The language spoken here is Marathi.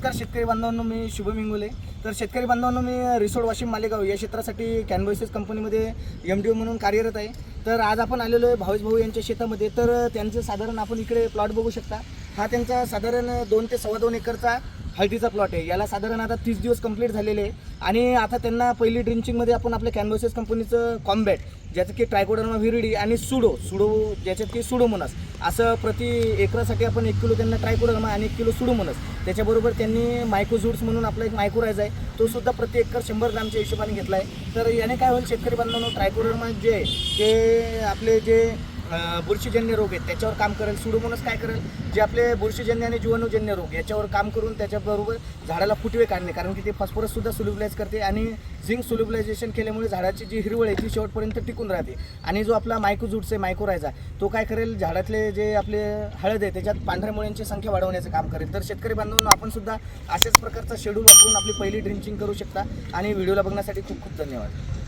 नमस्कार शेतकरी बांधवांनो मी शुभम इंगोले तर शेतकरी बांधवांनो मी रिसोड वाशिम मालेगाव या क्षेत्रासाठी कॅनव्हॉइसेस कंपनीमध्ये एम डी ओ म्हणून कार्यरत आहे. तर आज आपण आलेलो आहे भावेश भाऊ यांच्या शेतामध्ये. तर त्यांचं साधारण आपण इकडे प्लॉट बघू शकता. हा त्यांचा साधारण दोन ते सव्वा दोन एकरचा हळदीचा प्लॉट आहे. याला साधारण आता तीस दिवस कंप्लीट झालेले आहे. आणि आता त्यांना पहिली ड्रिंचिंगमध्ये आपण आपल्या कॅनव्हसेस कंपनीचं कॉम्बॅट ज्याचं की ट्रायकोडर्मा व्हिरिडी आणि सुडो सुडो ज्याच्यात की सुडोमोनास असं प्रति एकरासाठी आपण एक किलो त्यांना ट्रायकोडर्मा आणि एक किलो सुडोमोनस त्याच्याबरोबर त्यांनी मायक्रोझुड्स म्हणून आपला एक मायक्रोरायज आहे. तो सुद्धा प्रति एकर शंभर ग्रामच्या हिशोबाने घेतला आहे. तर याने काय होईल शेतकरी बांधवांनो ट्रायकोडर्मा जे आहे ते आपले जे बुरशीजन्य रोग आहेत त्याच्यावर काम करेल. सुडोमोनस काय करेल? जे आपले बुरशीजन्य आणि जीवाणूजन्य रोग याच्यावर काम करून त्याच्याबरोबर झाडाला फुटवे काढणे. कारण की ते फॉस्फरससुद्धा सुलुबलाइज करते आणि झिंक सुलुबलायझेशन केल्यामुळे झाडाची जी हिरवळ आहे ती शेवटपर्यंत टिकून राहते. आणि जो आपला मायक्रोजूट्स आहे मायक्रोरायझा तो काय करेल? झाडातले जे आपले हळद आहे त्याच्यात पांढऱ्या मुळ्यांची संख्या वाढवण्याचं काम करेल. तर शेतकरी बांधवांना आपण सुद्धा अशाच प्रकारचा शेड्यूल वापरून आपली पहिली ड्रिंचिंग करू शकता. आणि व्हिडिओला बघण्यासाठी खूप खूप धन्यवाद.